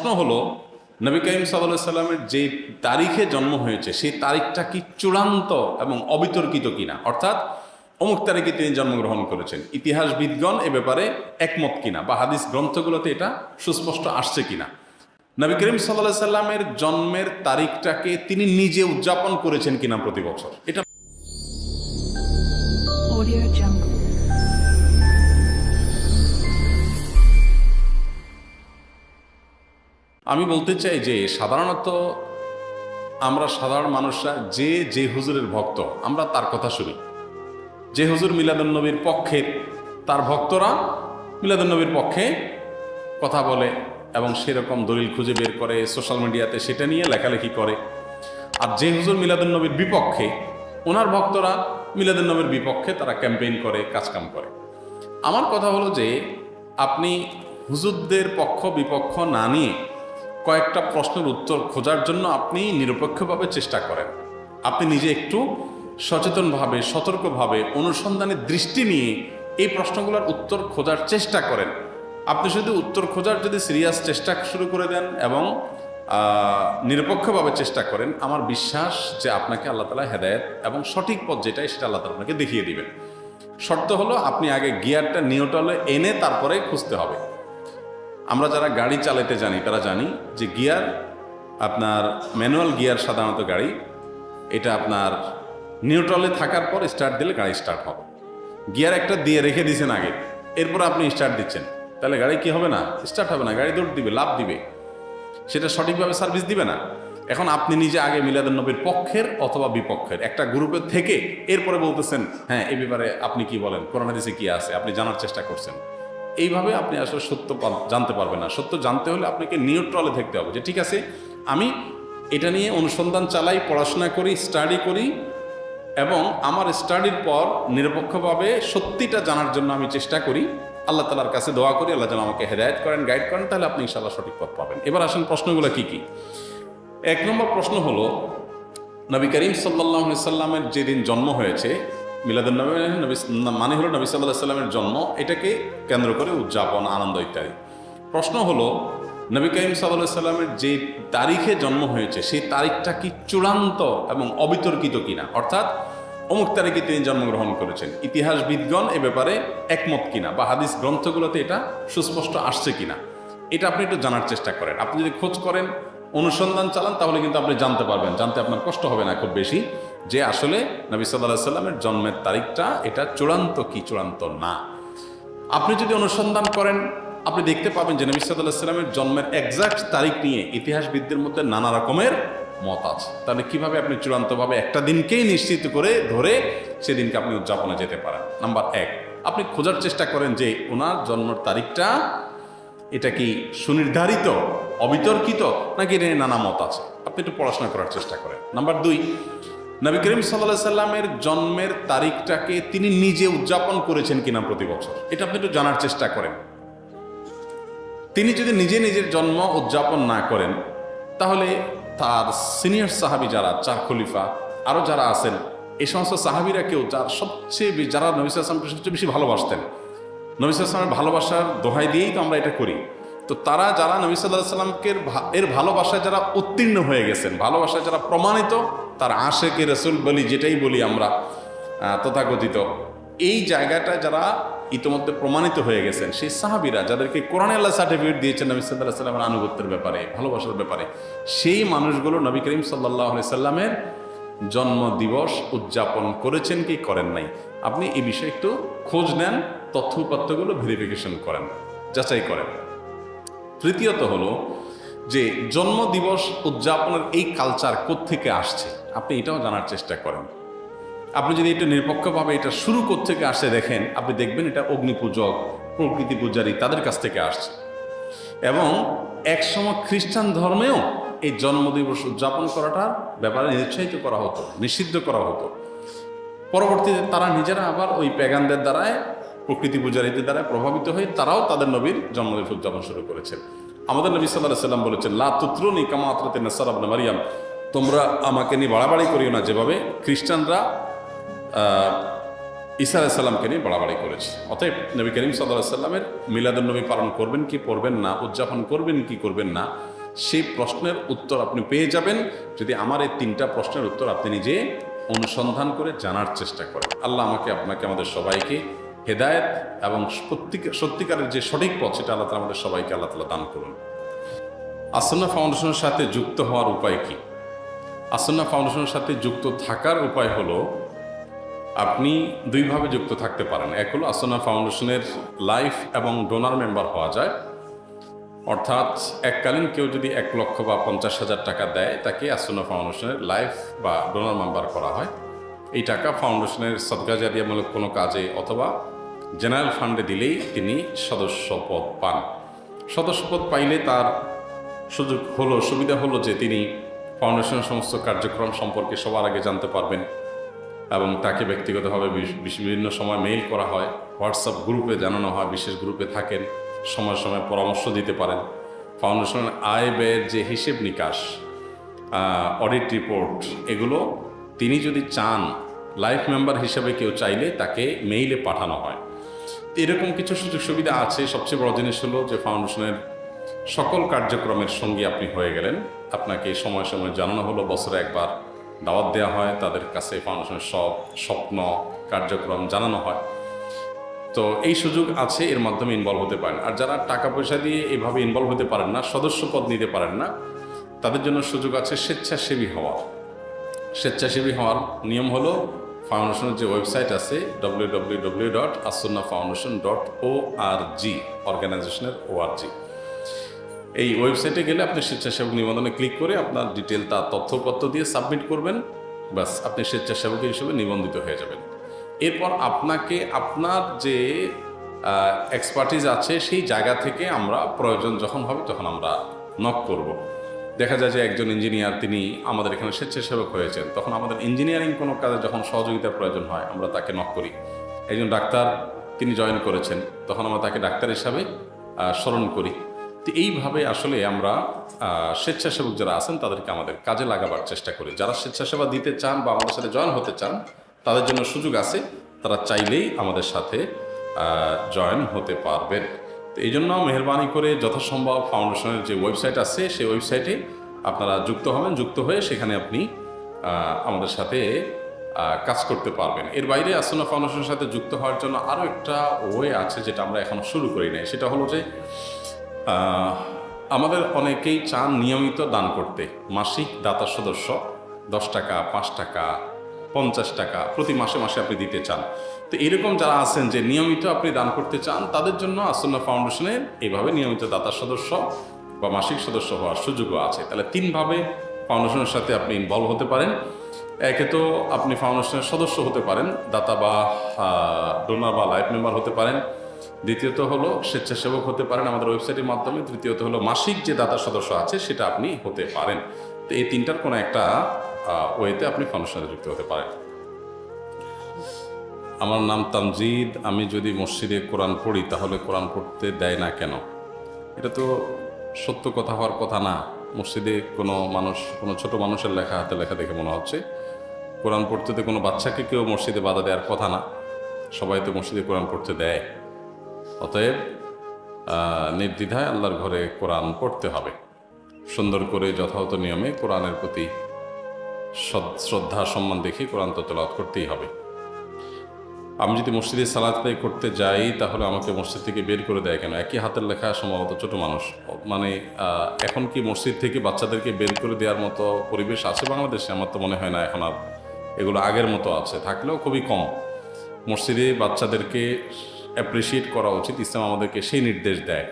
প্রশ্ন হলো, নবী করিম সাল্লাহ সাল্লামের যে তারিখে জন্ম হয়েছে, সেই তারিখটা কি চূড়ান্ত এবং অবিতর্কিত কিনা? অর্থাৎ, অমুক তারিখে তিনি জন্মগ্রহণ করেছেন। ইতিহাসবিদগণ এ ব্যাপারে একমত কিনা বা হাদিস গ্রন্থগুলোতে এটা সুস্পষ্ট আসছে কিনা? নবী করিম সাল্লাহ সাল্লামের জন্মের তারিখটাকে তিনি নিজে উদযাপন করেছেন কিনা প্রতি বছর? এটা আমি বলতে চাই যে সাধারণত আমরা সাধারণ মানুষরা যে যে হুজুরের ভক্ত, আমরা তার কথা শুনি। যে হুজুর মিলাদুন্নবীর পক্ষের তার ভক্তরা মিলাদুন্নবীর পক্ষে কথা বলে এবং সেরকম দলিল খুঁজে বের করে, সোশ্যাল মিডিয়াতে সেটা নিয়ে লেখালেখি করে। আর যে হুজুর মিলাদুন্নবীর বিপক্ষে, ওনার ভক্তরা মিলাদুন্নবীর বিপক্ষে তারা ক্যাম্পেইন করে, কাজকাম করে। আমার কথা হলো যে, আপনি হুজুরদের পক্ষ, বিপক্ষ না নিয়ে কয়েকটা প্রশ্নের উত্তর খোঁজার জন্য আপনি নিরপেক্ষভাবে চেষ্টা করেন। আপনি নিজে একটু সচেতনভাবে, সতর্কভাবে অনুসন্ধানের দৃষ্টি নিয়ে এই প্রশ্নগুলোর উত্তর খোঁজার চেষ্টা করেন। আপনি শুধু উত্তর খোঁজার যদি সিরিয়াস চেষ্টা শুরু করে দেন এবং নিরপেক্ষভাবে চেষ্টা করেন, আমার বিশ্বাস যে আপনাকে আল্লাহ তালা হেদায়ত এবং সঠিক পথ যেটাই সেটা আল্লাহ তালা আপনাকে দেখিয়ে দিবেন। শর্ত হলো আপনি আগে গিয়ারটা নিউটলে এনে তারপরে খুঁজতে হবে। আমরা যারা গাড়ি চালাতে জানি, তারা জানি যে গিয়ার, আপনার ম্যানুয়াল গিয়ার সাধারণত গাড়ি, এটা আপনার নিউট্রালে থাকার পর স্টার্ট দিলে গাড়ি স্টার্ট হবে। গিয়ার একটা দিয়ে রেখে দিয়েছেন আগে, এরপর আপনি স্টার্ট দিচ্ছেন। তাহলে গাড়ি কি হবে না? স্টার্ট হবে না, গাড়ি দৌড় দিবে লাভ দিবে। সেটা সঠিকভাবে সার্ভিস দিবে না। এখন আপনি নিজে আগে মিলাদুল নবীর পক্ষের অথবা বিপক্ষের, একটা গ্রুপের থেকে এরপরে বলতেছেন হ্যাঁ এই ব্যাপারে আপনি কি বলেন? কোরআন হাদিসে কি আছে? আপনি জানার চেষ্টা করছেন। এইভাবে আপনি আসলে সত্য জানতে পারবেন না। সত্য জানতে হলে আপনাকে নিউট্রালে থাকতে হবে যে, ঠিক আছে, আমি এটা নিয়ে অনুসন্ধান চালাই, পড়াশোনা করি স্টাডি করি এবং আমার স্টাডির পর নিরপেক্ষভাবে সত্যিটা জানার জন্য আমি চেষ্টা করি। আল্লাহ তালার কাছে দোয়া করি, আল্লাহ যেন আমাকে হেদায়ত করেন গাইড করেন, তাহলে আপনি ইনশাল্লাহ সঠিক পথ পাবেন। এবার আসেন প্রশ্নগুলো কি কি? এক নম্বর প্রশ্ন হলো, নবী করিম সাল্লাহ সাল্লামের যেদিন জন্ম হয়েছে মিলাদুল্নবী নবী মানে হলো নবী সাল্লাহ সাল্লামের জন্ম, এটাকে কেন্দ্র করে উদযাপন, আনন্দ ইত্যাদি। প্রশ্ন হলো, নবী করিম সাল্লাহ সাল্লামের যে তারিখে জন্ম হয়েছে, সেই তারিখটা কি চূড়ান্ত এবং অবিতর্কিত কিনা? অর্থাৎ, অমুক তারিখে তিনি জন্মগ্রহণ করেছেন। ইতিহাসবিদগণ এ ব্যাপারে একমত কিনা বা হাদিস গ্রন্থগুলোতে এটা সুস্পষ্ট আসছে কিনা? এটা আপনি একটু জানার চেষ্টা করেন। আপনি যদি খোঁজ করেন, অনুসন্ধান চালান, তাহলে কিন্তু আপনি জানতে পারবেন। জানতে আপনার কষ্ট হবে না খুব বেশি। যে আসলে নবী সাল্লাহ সাল্লামের জন্মের তারিখটা, এটা চূড়ান্ত কি চূড়ান্ত না। আপনি যদি অনুসন্ধান করেন, আপনি দেখতে পাবেন যে নবী সাল্লাহ সাল্লামের জন্মের এক্সাক্ট তারিখ নিয়ে ইতিহাসবিদদের মধ্যে নানা রকমের মত আছে। তাহলে কীভাবে আপনি চূড়ান্তভাবে একটা দিনকেই নিশ্চিত করে ধরে সেদিনকে আপনি উদযাপনে যেতে পারেন? নাম্বার এক, আপনি খোঁজার চেষ্টা করেন যে ওনার জন্মের তারিখটা, এটা কি সুনির্ধারিত, অবিতর্কিত, নাকি এর নানা মত আছে? আপনি একটু পড়াশোনা করার চেষ্টা করেন। নাম্বার দুই নবী করিম সাল্লাহ সাল্লামের জন্মের তারিখটাকে তিনি নিজে উদযাপন করেছেন কিনা প্রতি বছর। এটা আপনি একটু জানার চেষ্টা করেন। তিনি যদি নিজে নিজের জন্ম উদযাপন না করেন, তাহলে তার সিনিয়র সাহাবি যারা, চার খলিফা আরও যারা আছেন এই সমস্ত সাহাবিরা কেউ যার সবচেয়ে যারা নবী আসলামকে সবচেয়ে বেশি ভালোবাসতেন, নবী আসলামের ভালোবাসার দোহাই দিয়েই তো আমরা এটা করি। তো তারা যারা নবী সাল্লাহ সাল্লামকে এর ভালোবাসায় যারা উত্তীর্ণ হয়ে গেছেন ভালোবাসায় যারা প্রমাণিত, তার আশেকে রসুল বলি, যেটাই বলি আমরা তথাকথিত। এই জায়গাটা যারা ইতোমধ্যে প্রমাণিত হয়ে গেছেন, সেই সাহাবিরা যাদেরকে কোরআন আল্লাহ সার্টিফিকেট দিয়েছেন নবী সাল্লাহ সাল্লামের আনুগত্যের ব্যাপারে, ভালোবাসার ব্যাপারে, সেই মানুষগুলো নবী করিম সাল্লাহ সাল্লামের জন্ম দিবস উদযাপন করেছেন কি করেন নাই? আপনি এই বিষয়ে একটু খোঁজ নেন, তথ্য উপাত্তগুলো ভেরিফিকেশন করেন, যাচাই করেন। তৃতীয়ত হলো যে জন্মদিবস উদযাপনের এই কালচার থেকে আসছে? আপনি এটাও জানার চেষ্টা করেন। আপনি যদি এটা নিরপেক্ষভাবে এটা শুরু থেকে আসে দেখেন, আপনি দেখবেন এটা অগ্নিপূজক প্রকৃতি পূজারী তাদের কাছ থেকে আসছে। এবং একসময় খ্রিস্টান ধর্মেও এই জন্মদিবস উদযাপন করাটার ব্যাপারে নিরুৎসাহিত করা হতো, নিষিদ্ধ করা হতো। পরবর্তীতে তারা নিজেরা আবার ওই প্যাগানদের দ্বারায় প্রকৃতি পূজারীদের দ্বারা প্রভাবিত হয়ে তারাও তাদের নবীর জন্মদিন উদযাপন শুরু করেছেন আমাদের নবী সাল্লাহ সাল্লাম বলেছেন, লা তুত্রুনি কামাত্রাতে নাসারাবনা মারিয়াম। তোমরা আমাকে নিয়ে বাড়াবাড়ি করিও না যেভাবে খ্রিস্টানরা ঈসা আলাইসাল্লামকে নিয়ে বাড়াবাড়ি করেছে। অতএব নবী করিম সাল্লাহ সাল্লামের মিলাদুল নবী পালন করবেন কি করবেন না, উদযাপন করবেন কি করবেন না, সেই প্রশ্নের উত্তর আপনি পেয়ে যাবেন যদি আমার এই তিনটা প্রশ্নের উত্তর আপনি নিজে অনুসন্ধান করে জানার চেষ্টা করেন। আল্লাহ আমাকে, আপনাকে, আমাদের সবাইকে হেদায়েত এবং সত্যিকারের যে সঠিক পথ, সেটা আল্লাহ আমাদের সবাইকে আল্লাহ তালা দান করুন। আসন্না ফাউন্ডেশনের সাথে যুক্ত হওয়ার উপায় কি? আসন্না ফাউন্ডেশনের সাথে যুক্ত থাকার উপায় হলো, আপনি দুইভাবে যুক্ত থাকতে পারেন। এক হলো আসন্না ফাউন্ডেশনের লাইফ এবং ডোনার মেম্বার হওয়া যায়। অর্থাৎ এককালীন কেউ যদি এক লক্ষ বা পঞ্চাশ হাজার টাকা দেয়, তাকে আসন্না ফাউন্ডেশনের লাইফ বা ডোনার মেম্বার করা হয়। এই টাকা ফাউন্ডেশনের সদগাজারিয়ামূলক কোনো কাজে অথবা জেনারেল ফান্ডে দিলেই তিনি সদস্য পদ পান। সদস্য পদ পাইলে তার সুযোগ হলো, সুবিধা হলো যে তিনি ফাউন্ডেশনের সমস্ত কার্যক্রম সম্পর্কে সবার আগে জানতে পারবেন এবং তাকে ব্যক্তিগতভাবে বিভিন্ন সময় মেইল করা হয়, হোয়াটসঅ্যাপ গ্রুপে জানানো হয়, বিশেষ গ্রুপে থাকেন, সময় সময় পরামর্শ দিতে পারেন। ফাউন্ডেশনের আয় ব্যয়ের যে হিসেব নিকাশ অডিট রিপোর্ট, এগুলো তিনি যদি চান, লাইফ মেম্বার হিসেবে কেউ চাইলে তাকে মেইলে পাঠানো হয়। এরকম কিছু সুযোগ সুবিধা আছে। সবচেয়ে বড় জিনিস হলো যে ফাউন্ডেশনের সকল কার্যক্রমের সঙ্গী আপনি হয়ে গেলেন। আপনাকে সময় সময় জানানো হলো, বছরে একবার দাওয়াত দেওয়া হয়, তাদের কাছে ফাউন্ডেশনের সব স্বপ্ন, কার্যক্রম জানানো হয়। তো এই সুযোগ আছে, এর মাধ্যমে ইনভলভ হতে পারেন। আর যারা টাকা পয়সা দিয়ে এভাবে ইনভলভ হতে পারেন না, সদস্য পদ নিতে পারেন না, তাদের জন্য সুযোগ আছে স্বেচ্ছাসেবী হওয়ার। স্বেচ্ছাসেবী হওয়ার নিয়ম হলো ফাউন্ডেশনের যে ওয়েবসাইট আছে W W W dot foundation dot O R G অর্গানাইজেশনের ও আর জি এই ওয়েবসাইটে গেলে আপনি স্বেচ্ছাসেবক নিবন্ধনে ক্লিক করে আপনার ডিটেল তার তথ্যপত্র দিয়ে সাবমিট করবেন। বাস আপনি স্বেচ্ছাসেবক হিসেবে নিবন্ধিত হয়ে যাবেন। এরপর আপনাকে আপনার যে এক্সপার্টিজ আছে সেই জায়গা থেকে আমরা প্রয়োজন যখন হবে তখন আমরা নক করব। দেখা যায় যে একজন ইঞ্জিনিয়ার তিনি আমাদের এখানে স্বেচ্ছাসেবক হয়েছেন। তখন আমাদের ইঞ্জিনিয়ারিং কোনো কাজে যখন সহযোগিতার প্রয়োজন হয়, আমরা তাকে নক করি। একজন ডাক্তার তিনি জয়েন করেছেন, তখন আমরা তাকে ডাক্তার হিসাবে স্মরণ করি। তো এইভাবে আসলে আমরা স্বেচ্ছাসেবক যারা আছেন তাদেরকে আমাদের কাজে লাগাবার চেষ্টা করি। যারা স্বেচ্ছাসেবা দিতে চান বা আমাদের সাথে জয়েন হতে চান, তাদের জন্য সুযোগ আছে। তারা চাইলেই আমাদের সাথে জয়েন হতে পারবেন। এই জন্য মেহরবানি করে যথাসম্ভব ফাউন্ডেশনের যে ওয়েবসাইট আছে, সেই ওয়েবসাইটে আপনারা যুক্ত হবেন, যুক্ত হয়ে সেখানে আপনি আমাদের সাথে কাজ করতে পারবেন। এর বাইরে আসনা ফাউন্ডেশনের সাথে যুক্ত হওয়ার জন্য আরও একটা ওয়ে আছে যেটা আমরা এখনও শুরু করি নাই। সেটা হলো যে আমাদের অনেকেই চান নিয়মিত দান করতে। মাসিক দাতা সদস্য, দশ টাকা, পাঁচ টাকা পঞ্চাশ টাকা প্রতি মাসে মাসে আপনি দিতে চান। তো এরকম যারা আছেন যে নিয়মিত আপনি দান করতে চান, তাদের জন্য আসন্না ফাউন্ডেশনের এইভাবে নিয়মিত দাতার সদস্য বা মাসিক সদস্য হওয়ার সুযোগও আছে। তাহলে তিনভাবে ফাউন্ডেশনের সাথে আপনি ইনভলভ হতে পারেন। একে তো আপনি ফাউন্ডেশনের সদস্য হতে পারেন, দাতা বা ডোনার বা লাইফ মেম্বার হতে পারেন। দ্বিতীয়ত হলো স্বেচ্ছাসেবক হতে পারেন আমাদের ওয়েবসাইটের মাধ্যমে। তৃতীয়ত হলো মাসিক যে দাতা সদস্য আছে, সেটা আপনি হতে পারেন। তো এই তিনটার কোনো একটা ওয়েতে আপনি ফাউন্ডেশনে যুক্ত হতে পারেন। আমার নাম তামজিদ আমি যদি মসজিদে কোরআন পড়ি, তাহলে কোরআন পড়তে দেয় না কেন? এটা তো সত্য কথা হওয়ার কথা না। মসজিদে কোনো মানুষ, কোনো ছোট মানুষের লেখা হাতে লেখা দেখে মনে হচ্ছে। কোরআন পড়তে তো কোনো বাচ্চাকে কেউ মসজিদে বাধা দেওয়ার কথা না। সবাই তো মসজিদে কোরআন পড়তে দেয়। অতএব নির্দ্বিধায় আল্লাহর ঘরে কোরআন পড়তে হবে। সুন্দর করে যথাযথ নিয়মে কোরআনের প্রতি শ্রদ্ধা সম্মান দেখে কোরআন তো তেলাওয়াত করতেই হবে। আমি যদি মসজিদে সালাদ করতে যাই, তাহলে আমাকে মসজিদ থেকে বের করে দেয় কেন? একই হাতের লেখা সম্ভবত ছোট মানুষ। মানে এখন কি মসজিদ থেকে বাচ্চাদেরকে বের করে দেওয়ার মতো পরিবেশ আছে বাংলাদেশে? আমার তো মনে হয় না এখন আর এগুলো আগের মতো আছে। থাকলেও খুবই কম। মসজিদে বাচ্চাদেরকে অ্যাপ্রিসিয়েট করা উচিত। ইসলাম আমাদেরকে সেই নির্দেশ দেয়।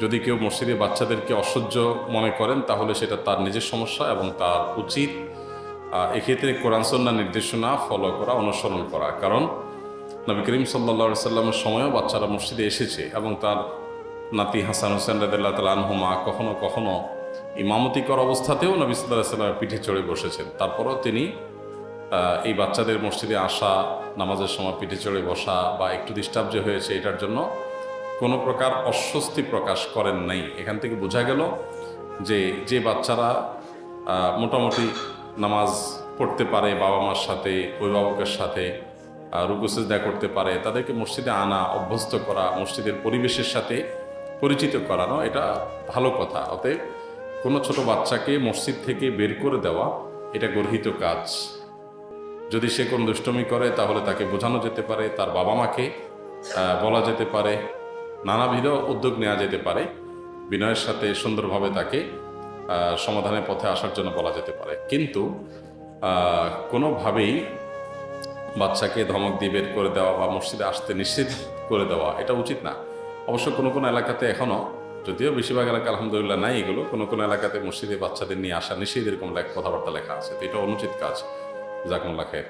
যদি কেউ মসজিদে বাচ্চাদেরকে অসহ্য মনে করেন, তাহলে সেটা তার নিজের সমস্যা এবং তার উচিত। এক্ষেত্রে কোরআন সন্না নির্দেশনা ফলো করা, অনুসরণ করা। কারণ নবী করিম সাল্লা সাল্লামের সময়ও বাচ্চারা মসজিদে এসেছে এবং তার নাতি হাসান হোসেন রাদিল্লাহ তাল আনহুমা কখনো কখনো ইমামতি কর অবস্থাতেও নবী সাল্লাহ সাল্লামের পিঠে চড়ে বসেছেন। তারপরও তিনি এই বাচ্চাদের মসজিদে আসা, নামাজের সময় পিঠে চড়ে বসা বা একটু ডিস্টার্ব যে হয়েছে এটার জন্য কোনো প্রকার অস্বস্তি প্রকাশ করেন নাই। এখান থেকে বোঝা গেল যে যে বাচ্চারা মোটামুটি নামাজ পড়তে পারে বাবা মার সাথে, অভিভাবকের সাথে রুকুসেজদা করতে পারে, তাদেরকে মসজিদে আনা, অভ্যস্ত করা, মসজিদের পরিবেশের সাথে পরিচিত করানো, এটা ভালো কথা। অতএব কোনো ছোট বাচ্চাকে মসজিদ থেকে বের করে দেওয়া, এটা গর্হিত কাজ। যদি সে কোনো দুষ্টমি করে, তাহলে তাকে বোঝানো যেতে পারে, তার বাবা মাকে বলা যেতে পারে, নানাবিধ উদ্যোগ নেওয়া যেতে পারে। বিনয়ের সাথে সুন্দরভাবে তাকে সমাধানের পথে আসার জন্য বলা যেতে পারে। কিন্তু কোনোভাবেই বাচ্চাকে ধমক দিয়ে বের করে দেওয়া বা মসজিদে আসতে নিষেধ করে দেওয়া এটা উচিত না। অবশ্য কোনো কোনো এলাকাতে এখনও যদিও বেশিরভাগ এলাকা আলহামদুলিল্লাহ নাই এগুলো, কোনো কোনো এলাকাতে মসজিদে বাচ্চাদের নিয়ে আসা নিষেধ এরকম কথাবার্তা লেখা আছে। তো এটা অনুচিত কাজ। জাকমুল্লা খের